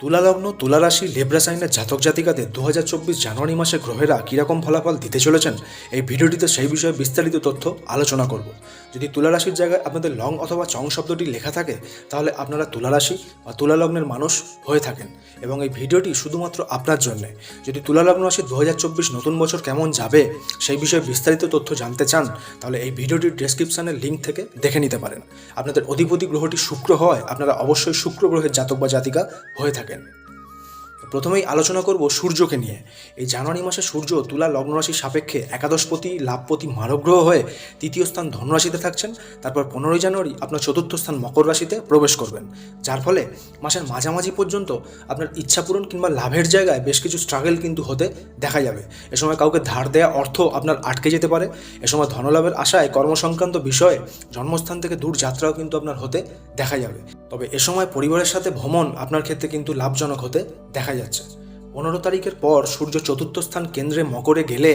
তুলা লগ্ন তুলা রাশি লেব্রা সাইনের জাতক জাতিকাদের দু জানুয়ারি মাসে গ্রহেরা কীরকম ফলাফল দিতে চলেছেন, এই ভিডিওটিতে সেই বিষয়ে বিস্তারিত তথ্য আলোচনা করব। যদি তুলা রাশির জায়গায় আপনাদের লং অথবা চং শব্দটি লেখা থাকে, তাহলে আপনারা তুলা রাশি বা তুলা লগ্নের মানুষ হয়ে থাকেন এবং এই ভিডিওটি শুধুমাত্র আপনার জন্য। যদি তুলা লগ্ন রাশি দু হাজার চব্বিশ নতুন বছর কেমন যাবে, সেই বিষয়ে বিস্তারিত তথ্য জানতে চান, তাহলে এই ভিডিওটির ডেসক্রিপশনের লিঙ্ক থেকে দেখে নিতে পারেন। আপনাদের অধিপতি গ্রহটি শুক্র হয় আপনারা অবশ্যই শুক্র গ্রহের জাতক বা জাতিকা হয়ে থাকেন। থাকেন প্রথমেই আলোচনা করব সূর্যকে নিয়ে। এই জানুয়ারি মাসে সূর্য তুলা লগ্ন রাশির সাপেক্ষে একাদশপতি, লাভপতি মারগ্রহ হয়ে তৃতীয় স্থান ধনুরাশিতে থাকছেন। তারপর পনেরোই জানুয়ারি আপনার চতুর্থ স্থান মকর রাশিতে প্রবেশ করবেন। যার ফলে মাসের মাঝামাঝি পর্যন্ত আপনার ইচ্ছা পূরণ কিংবা লাভের জায়গায় বেশ কিছু স্ট্রাগল কিন্তু হতে দেখা যাবে। এ সময় কাউকে ধার দেওয়া অর্থ আপনার আটকে যেতে পারে। এ সময় ধনলাভের আশায় কর্মসংক্রান্ত বিষয়ে জন্মস্থান থেকে দূর যাত্রাও কিন্তু আপনার হতে দেখা যাবে। তবে এ সময় পরিবারের সাথে ভ্রমণ আপনার ক্ষেত্রে কিন্তু লাভজনক হতে দেখা যাচ্ছে। পনেরো তারিখের পর সূর্য চতুর্থ স্থান কেন্দ্রে মকরে গেলে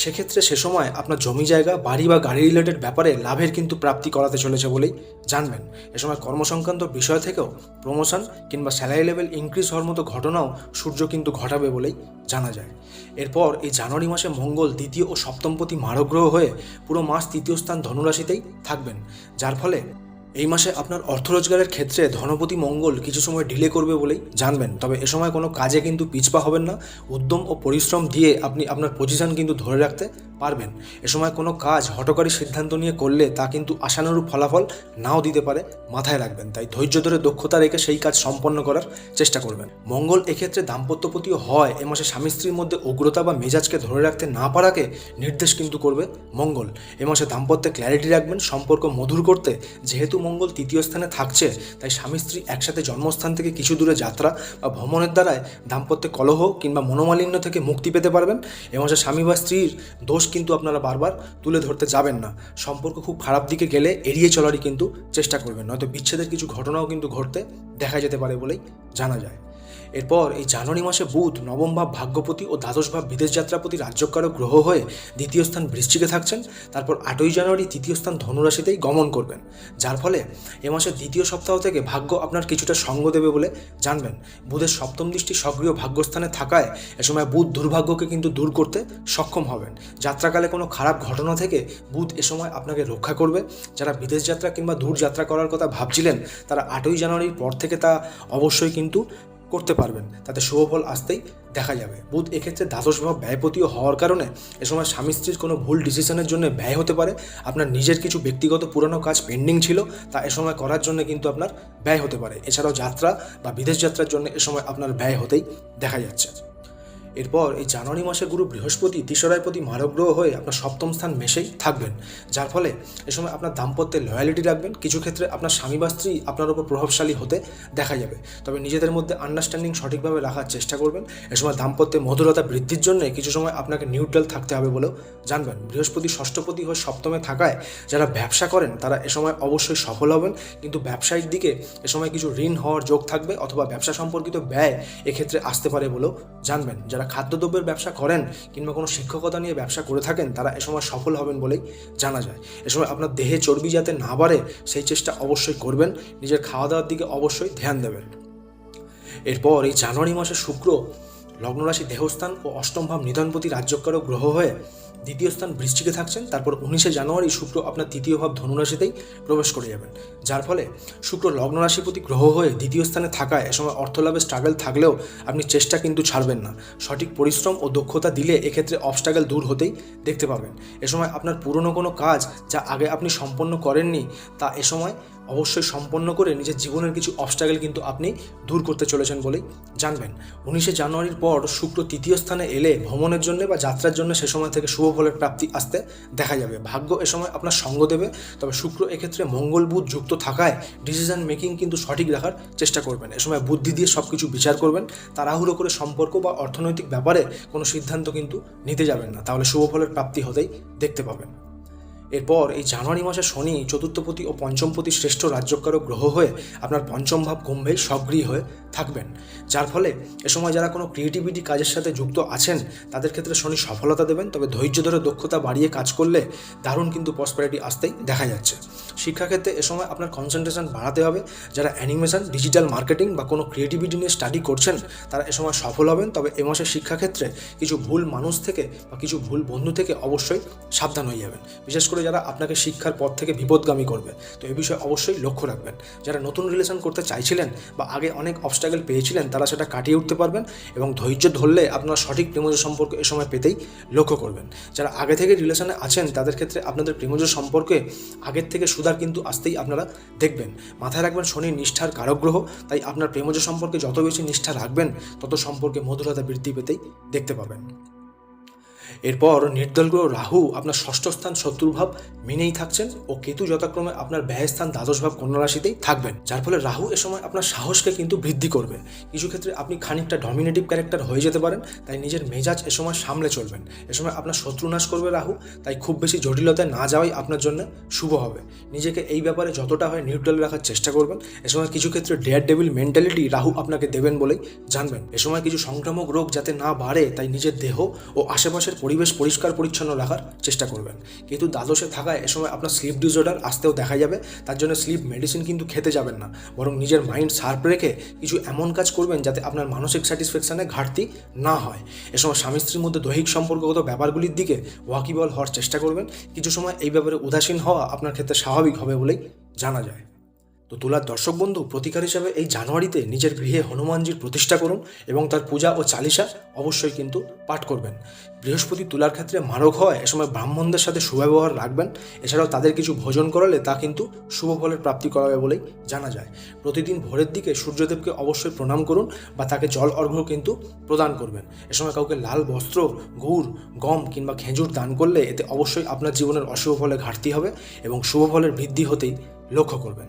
সেক্ষেত্রে সে সময় আপনার জমি জায়গা, বাড়ি বা গাড়ি রিলেটেড ব্যাপারে লাভের কিন্তু প্রাপ্তি করাতে চলেছে বলেই জানবেন। এ সময় কর্মসংক্রান্ত বিষয় থেকেও প্রমোশন কিংবা স্যালারি লেভেল ইনক্রিজ হওয়ার মতো ঘটনাও সূর্য কিন্তু ঘটাবে বলেই জানা যায়। এরপর এই জানুয়ারি মাসে মঙ্গল, দ্বিতীয় ও সপ্তমপতি মারগ্রহ হয়ে পুরো মাস তৃতীয় স্থান ধনুরাশিতেই থাকবেন। যার ফলে এই মাসে আপনার অর্থ রোজগারের ক্ষেত্রে ধনপতি মঙ্গল কিছু সময় ডিলে করবে বলেই জানবেন। তবে এ সময় কোনো কাজে কিন্তু পিছপা হবেন না। উদ্যম ও পরিশ্রম দিয়ে আপনি আপনার পজিশন কিন্তু ধরে রাখতে পারবেন। এ সময় কোনো কাজ হটকারী সিদ্ধান্ত নিয়ে করলে তা কিন্তু আশানুরূপ ফলাফল নাও দিতে পারে, মাথায় রাখবেন। তাই ধৈর্য ধরে দক্ষতা রেখে সেই কাজ সম্পন্ন করার চেষ্টা করবেন। মঙ্গল এক্ষেত্রে দাম্পত্যপতিও হয়। এ মাসে স্বামী স্ত্রীর মধ্যে উগ্রতা বা মেজাজকে ধরে রাখতে না পারাকে নির্দেশ কিন্তু করবে মঙ্গল। এ মাসে দাম্পত্যে ক্ল্যারিটি রাখবেন, সম্পর্ক মধুর করতে। যেহেতু মঙ্গল তৃতীয় স্থানে থাকছে, তাই স্বামী স্ত্রী একসাথে জন্মস্থান থেকে কিছু দূরে যাত্রা বা ভ্রমণের দ্বারায় দাম্পত্যে কলহ কিংবা মনোমালিন্য থেকে মুক্তি পেতে পারবেন। এবং স্বামী বা স্ত্রীর দোষ কিন্তু আপনারা বারবার তুলে ধরতে যাবেন না। সম্পর্ক খুব খারাপ দিকে গেলে এড়িয়ে চলারই কিন্তু চেষ্টা করবেন, নয়তো বিচ্ছেদের কিছু ঘটনাও কিন্তু ঘটতে দেখা যেতে পারে বলেই জানা যায়। এরপর এই জানুয়ারি মাসে বুধ, নবম ভাব ভাগ্যপতি ও দ্বাদশ ভাব বিদেশ যাত্রাপতি রাজ্যকারক গ্রহ হয়ে দ্বিতীয় স্থান বৃশ্চিকে থাকছেন। তারপর আটই জানুয়ারি তৃতীয় স্থান ধনুরাশিতেই গমন করবেন। যার ফলে এ মাসের দ্বিতীয় সপ্তাহ থেকে ভাগ্য আপনার কিছুটা সঙ্গ দেবে বলে জানবেন। বুধের সপ্তম দৃষ্টি সক্রিয় ভাগ্যস্থানে থাকায় এ সময় বুধ দুর্ভাগ্যকে কিন্তু দূর করতে সক্ষম হবেন। যাত্রাকালে কোনো খারাপ ঘটনা থেকে বুধ এ সময় আপনাকে রক্ষা করবে। যারা বিদেশ যাত্রা কিংবা দূর যাত্রা করার কথা ভাবছিলেন, তারা আটই জানুয়ারির পর থেকে তা অবশ্যই কিন্তু করতে পারবেন। তাতে শুভফল আসতেই দেখা যাবে। বুধ এক্ষেত্রে দ্বাদশভাব ব্যয়পতিও হওয়ার কারণে এ সময় স্বামী স্ত্রীর কোনো ভুল ডিসিশনের জন্য ব্যয় হতে পারে। আপনার নিজের কিছু ব্যক্তিগত পুরনো কাজ পেন্ডিং ছিল, তা এ সময় করার জন্য কিন্তু আপনার ব্যয় হতে পারে। এছাড়াও যাত্রা বা বিদেশ যাত্রার জন্য এ সময় আপনার ব্যয় হতেই দেখা যাচ্ছে। এরপর এই জানুয়ারি মাসে গুরু বৃহস্পতি তিসরায়পতি মারগ্রহ হয়ে আপনার সপ্তম স্থান মেশেই থাকবেন। যার ফলে এ সময় আপনার দাম্পত্যে লয়ালিটি রাখবেন। কিছু ক্ষেত্রে আপনার স্বামী বা স্ত্রী আপনার উপর প্রভাবশালী হতে দেখা যাবে। তবে নিজেদের মধ্যে আন্ডারস্ট্যান্ডিং সঠিকভাবে রাখার চেষ্টা করবেন। এ সময় দাম্পত্যে মধুরতা বৃদ্ধির জন্য কিছু সময় আপনাকে নিউট্রাল থাকতে হবে বলেও জানবেন। বৃহস্পতি ষষ্ঠপতি হয়ে সপ্তমে থাকায় যারা ব্যবসা করেন, তারা এ সময় অবশ্যই সফল হবেন। কিন্তু ব্যবসায়িক দিকে এ সময় কিছু ঋণ হওয়ার যোগ থাকবে অথবা ব্যবসা সম্পর্কিত ব্যয় এক্ষেত্রে আসতে পারে বলেও জানবেন। যারা খাদ্যদ্রব্যের ব্যবসা করেন কিংবা কোনো শিক্ষকতা নিয়ে ব্যবসা করে থাকেন, তারা এ সময় সফল হবেন বলেই জানা যায়। এ সময় আপনার দেহে চর্বি যাতে না বাড়ে, সেই চেষ্টা অবশ্যই করবেন। নিজের খাওয়া দাওয়ার দিকে অবশ্যই ধ্যান দেবেন। এরপর এই জানুয়ারি মাসে শুক্র লগ্নরাশি দেহস্থান ও অষ্টম ভাব নিধনপতি রাজ্যকারক গ্রহ হয়ে দ্বিতীয় স্থান বৃষ্টিকে থাকছেন। তারপর উনিশে জানুয়ারি শুক্র আপনার তৃতীয় ভাব ধনুরাশিতেই প্রবেশ করে যাবেন। যার ফলে শুক্র লগ্ন প্রতি গ্রহ হয়ে দ্বিতীয় স্থানে থাকায় এ সময় অর্থলাভের স্ট্রাগল থাকলেও আপনি চেষ্টা কিন্তু ছাড়বেন না। সঠিক পরিশ্রম ও দক্ষতা দিলে এক্ষেত্রে অবস্ট্রাগল দূর হতেই দেখতে পাবেন। এ সময় আপনার পুরনো কোনো কাজ যা আগে আপনি সম্পন্ন করেননি তা এ সময় অবশ্যই সম্পন্ন করে নিজের জীবনের কিছু অবস্ট্রাগল কিন্তু আপনি দূর করতে চলেছেন বলেই জানবেন। উনিশে জানুয়ারির পর শুক্র তৃতীয় স্থানে এলে ভ্রমণের জন্য বা যাত্রার জন্য সে সময় থেকে শুভ ফলের প্রাপ্তি আসতে দেখা যাবে। ভাগ্য এ সময় আপনার সঙ্গ দেবে, তবে শুক্র এক্ষেত্রে মঙ্গল বুধ যুক্ত থাকায় ডিসিশন মেকিং কিন্তু সঠিক রাখার চেষ্টা করবেন। এ সময় বুদ্ধি দিয়ে সব কিছু বিচার করবেন, তাড়াহুড়ো করে সম্পর্ক বা অর্থনৈতিক ব্যাপারে কোনো সিদ্ধান্ত কিন্তু নিতে যাবেন না। তাহলে শুভ ফলের প্রাপ্তি হতেই দেখতে পাবেন। এরপর এই জানুয়ারি মাসে শনি চতুর্থপতি ও পঞ্চমপতি শ্রেষ্ঠ রাজ্যকারক গ্রহ হয়ে আপনার পঞ্চম ভাব কুম্ভে সক্রিয় হয়ে থাকবেন। যার ফলে এ সময় যারা কোনো ক্রিয়েটিভিটি কাজের সাথে যুক্ত আছেন, তাদের ক্ষেত্রে শনি সফলতা দেবেন, তবে ধৈর্য ধরে দক্ষতা বাড়িয়ে কাজ করলে দারুণ কিন্তু প্রসপারিটি আসতেই দেখা যাচ্ছে। শিক্ষাক্ষেত্রে এ সময় আপনার কনসেন্ট্রেশন বাড়াতে হবে। যারা অ্যানিমেশন ডিজিটাল মার্কেটিং বা কোনো ক্রিয়েটিভিটি নিয়ে স্টাডি করছেন, তারা এ সময় সফল হবেন, তবে এ মাসে শিক্ষাক্ষেত্রে কিছু ভুল মানুষ থেকে বা কিছু ভুল বন্ধু থেকে অবশ্যই সাবধান হয়ে যাবেন। বিশেষ করে যারা আপনাকে শিক্ষার পথ থেকে বিপদগামী করবে। তো এ বিষয়ে অবশ্যই লক্ষ্য রাখবেন। যারা নতুন রিলেশন করতে চাইছিলেন বা আগে অনেক অবস্ট্রাগল পেয়েছিলেন, তারা সেটা কাটিয়ে উঠতে পারবেন এবং ধৈর্য ধরলে আপনারা সঠিক প্রেমজ সম্পর্ক এ সময় পেতেই লক্ষ্য করবেন। যারা আগে থেকে রিলেশনে আছেন, তাদের ক্ষেত্রে আপনাদের প্রেমজ সম্পর্কে আগের থেকে সুধার কিন্তু আসতেই আপনারা দেখবেন। মাথায় রাখবেন, শনি নিষ্ঠার কারক গ্রহ, তাই আপনার প্রেমজ সম্পর্কে যত বেশি নিষ্ঠা রাখবেন, তত সম্পর্কে মধুরতা বৃদ্ধি পেতেই দেখতে পাবেন। এরপর নির্দল গ্রহ রাহু আপনার ষষ্ঠ স্থান শত্রুভাব মেনেই থাকছেন ও কেতু যথাক্রমে আপনার ব্যয় স্থান দ্বাদশ ভাব কন্যা রাশিতেই থাকবেন। যার ফলে রাহু এ সময় আপনার সাহসকে কিন্তু বৃদ্ধি করবে। কিছু ক্ষেত্রে আপনি খানিকটা ডমিনেটিভ ক্যারেক্টার হয়ে যেতে পারেন, তাই নিজের মেজাজ এ সময় সামলে চলবেন। এ সময় আপনার শত্রু নাশ করবে রাহু, তাই খুব বেশি জটিলতায় না যাওয়াই আপনার জন্য শুভ হবে। নিজেকে এই ব্যাপারে যতটা হয় নিউট্রাল রাখার চেষ্টা করবেন। এ সময় কিছু ক্ষেত্রে ডেয়ার ডেভিল মেন্টালিটি রাহু আপনাকে দেবেন বলেই জানবেন। এ সময় কিছু সংক্রামক রোগ যাতে না বাড়ে, তাই নিজের দেহ ও আশেপাশের পরিবেশ পরিষ্কার পরিচ্ছন্ন রাখার চেষ্টা করবেন। কিন্তু দ্বাদশে থাকায় এ সময় আপনার স্লিপ ডিসঅর্ডার আসতেও দেখা যাবে। তার জন্য স্লিপ মেডিসিন কিন্তু খেতে যাবেন না। বরং নিজের মাইন্ড শার্প রেখে কিছু এমন কাজ করবেন যাতে আপনার মানসিক স্যাটিসফ্যাকশানে ঘাটতি না হয়। এ সময় স্বামী স্ত্রীর মধ্যে দৈহিক সম্পর্কগত ব্যাপারগুলির দিকে ওয়াকিবল হওয়ার চেষ্টা করবেন। কিছু সময় এই ব্যাপারে উদাসীন হওয়া আপনার ক্ষেত্রে স্বাভাবিক হবে বলেই জানা যায়। তো তুলার দর্শক বন্ধু, প্রতিকার হিসাবে এই জানুয়ারিতে নিজের গৃহে হনুমানজির প্রতিষ্ঠা করুন এবং তার পূজা ও চালিসা অবশ্যই কিন্তু পাঠ করবেন। বৃহস্পতি তুলার ক্ষেত্রে মারক হয় এ সময় ব্রাহ্মণদের সাথে সুব্যবহার রাখবেন। এছাড়াও তাদের কিছু ভোজন করালে তা কিন্তু শুভ ফলের প্রাপ্তি করাবে বলেই জানা যায়। প্রতিদিন ভোরের দিকে সূর্যদেবকে অবশ্যই প্রণাম করুন বা তাকে জল অর্ঘ্য কিন্তু প্রদান করবেন। এ সময় কাউকে লাল বস্ত্র, গুড়, গম কিংবা খেজুর দান করলে এতে অবশ্যই আপনার জীবনের অশুভ ফলে ঘাটতি হবে এবং শুভ ফলের বৃদ্ধি হতেই লক্ষ্য করবেন।